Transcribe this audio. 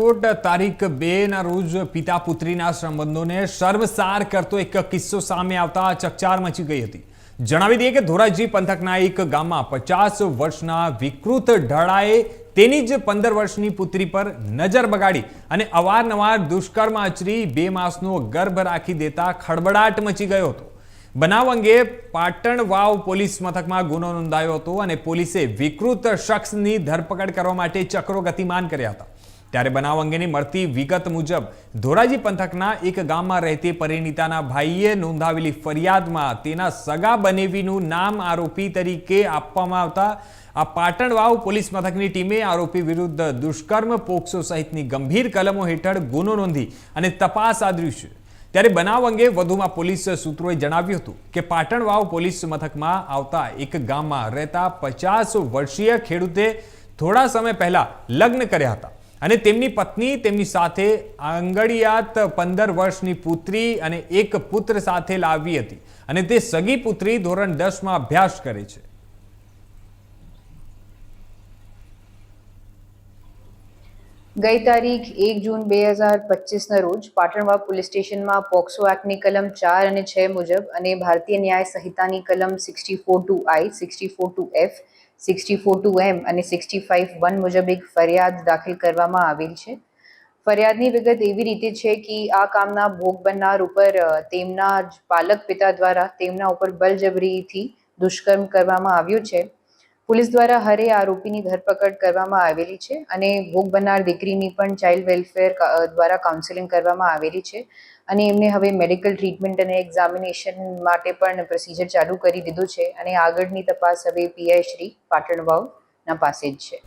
રાજકોટ તારીખ બે ના રોજ પિતા પુત્રીના સંબંધોને સર્વસાર કરતો એક કિસ્સો સામે આવતા ચકચાર મચી ગઈ હતી. જણાવી દઈએ કે ધોરાજી પંથકના એક ગામમાં પચાસ વર્ષના વિકૃત ઢળાએ તેની જ પંદર વર્ષની પુત્રી પર નજર બગાડી અને અવારનવાર દુષ્કર્મ આચરી બે માસનો ગર્ભ રાખી દેતા ખળબડાટ મચી ગયો હતો. બનાવ અંગે પાટણ વાવ પોલીસ મથકમાં ગુનો નોંધાયો હતો અને પોલીસે વિકૃત શખ્સની ધરપકડ કરવા માટે ચક્રો ગતિમાન કર્યા હતા. ત્યારે બનાવ અંગેની મળતી વિગત મુજબ, ધોરાજી પંથકના એક ગામમાં રહેતી પરિણીતાના ભાઈએ નોંધાવેલી ફરિયાદમાં તેના સગા બનેવીનું નામ આરોપી તરીકે આપવામાં આવતા આ પાટણ વાવ પોલીસ મથકની ટીમે આરોપી વિરુદ્ધ દુષ્કર્મ પોક્સો સહિતની ગંભીર કલમો હેઠળ ગુનો નોંધી અને તપાસ આદરી છે. ત્યારે બનાવ અંગે વધુમાં પોલીસ સૂત્રોએ જણાવ્યું હતું કે પાટણ વાવ પોલીસ મથકમાં આવતા એક ગામમાં રહેતા પચાસ વર્ષીય ખેડૂતે થોડા સમય પહેલા લગ્ન કર્યા હતા. અને તેમની પત્ની, તેમની સાથે આંગળિયાત પંદર વર્ષની પુત્રી અને એક પુત્ર સાથે લાવી હતી. અને તે સગી પુત્રી ધોરણ દસમાં અભ્યાસ કરે છે. ગઈ તારીખ એક જૂન બે હજાર પચીસના રોજ પાટણવા પોલીસ સ્ટેશનમાં પોક્સો એક્ટની કલમ ચાર અને છ મુજબ અને ભારતીય ન્યાય સંહિતાની કલમ sixty four two I sixty four two F sixty four two M અને સિક્સટી ફાઇવ વન મુજબ એક ફરિયાદ દાખલ કરવામાં આવેલ છે. ફરિયાદની વિગત એવી રીતે છે કે આ કામના ભોગ બનનાર ઉપર તેમના જ પાલક પિતા દ્વારા તેમના ઉપર બળજબરીથી દુષ્કર્મ કરવામાં આવ્યું છે. પોલીસ દ્વારા હરે આરોપીની ધરપકડ કરવામાં આવેલી છે અને ભોગ બનનાર દીકરીની પણ ચાઇલ્ડ વેલફેર દ્વારા કાઉન્સેલિંગ કરવામાં આવેલી છે અને એમને હવે મેડિકલ ટ્રીટમેન્ટ અને એક્ઝામિનેશન માટે પણ પ્રોસિજર ચાલુ કરી દીધું છે અને આગળની તપાસ હવે પીઆઈ શ્રી પાટણ વાવના પાસે જ છે.